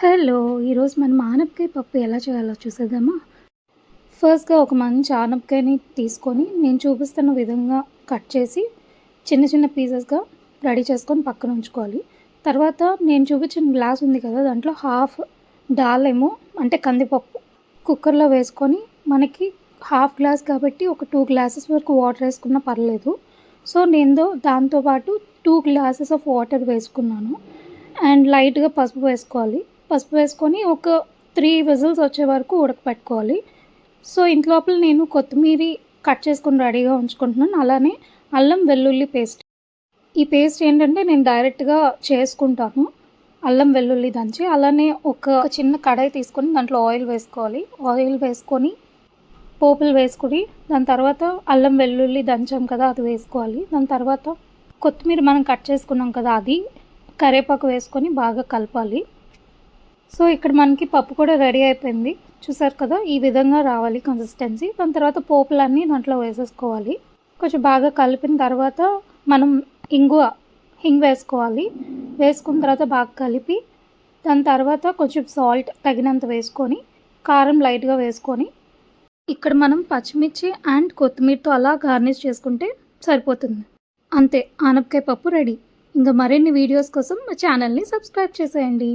Hello ఈరోజు మనం ఆనపకాయ పప్పు ఎలా చేయాలో చూసేద్దామా? ఫస్ట్గా ఒక మంచి ఆనపకాయని తీసుకొని నేను చూపిస్తున్న విధంగా కట్ చేసి చిన్న చిన్న పీసెస్గా రెడీ చేసుకొని పక్కన ఉంచుకోవాలి. తర్వాత నేను చూపించిన గ్లాస్ ఉంది కదా దాంట్లో హాఫ్ దాల్ ఏమో అంటే కందిపప్పు కుక్కర్లో వేసుకొని మనకి హాఫ్ గ్లాస్ కాబట్టి ఒక టూ గ్లాసెస్ వరకు వాటర్ వేసుకున్నా పర్లేదు. సో నేను దాంతోపాటు టూ గ్లాసెస్ ఆఫ్ వాటర్ వేసుకున్నాను. అండ్ లైట్గా పసుపు వేసుకోవాలి. పసుపు వేసుకొని ఒక త్రీ విజిల్స్ వచ్చే వరకు ఉడకపెట్టుకోవాలి. సో ఇంట్లోపల నేను కొత్తిమీర కట్ చేసుకుని రెడీగా ఉంచుకుంటున్నాను. అలానే అల్లం వెల్లుల్లి పేస్ట్. ఈ పేస్ట్ ఏంటంటే నేను డైరెక్ట్గా చేసుకుంటాను. అల్లం వెల్లుల్లి దంచి అలానే ఒక చిన్న కడాయి తీసుకొని దాంట్లో ఆయిల్ వేసుకోవాలి. ఆయిల్ వేసుకొని పోపులు వేసుకొని దాని తర్వాత అల్లం వెల్లుల్లి దంచాం కదా అది వేసుకోవాలి. దాని తర్వాత కొత్తిమీర మనం కట్ చేసుకున్నాం కదా అది కరేపాకు వేసుకొని బాగా కలపాలి. సో ఇక్కడ మనకి పప్పు కూడా రెడీ అయిపోయింది. చూసారు కదా? ఈ విధంగా రావాలి కన్సిస్టెన్సీ దాని తర్వాత పోపులన్నీ దాంట్లో వేసేసుకోవాలి. కొంచెం బాగా కలిపిన తర్వాత మనం ఇంగువ హింగ్ వేసుకోవాలి. వేసుకున్న తర్వాత బాగా కలిపి దాని తర్వాత కొంచెం సాల్ట్ తగినంత వేసుకొని కారం లైట్గా వేసుకొని ఇక్కడ మనం పచ్చిమిర్చి అండ్ కొత్తిమీరతో అలా గార్నిష్ చేసుకుంటే సరిపోతుంది. అంతే ఆనపకాయ పప్పు రెడీ. ఇంకా మరిన్ని వీడియోస్ కోసం మా ఛానల్ని సబ్స్క్రైబ్ చేసేయండి.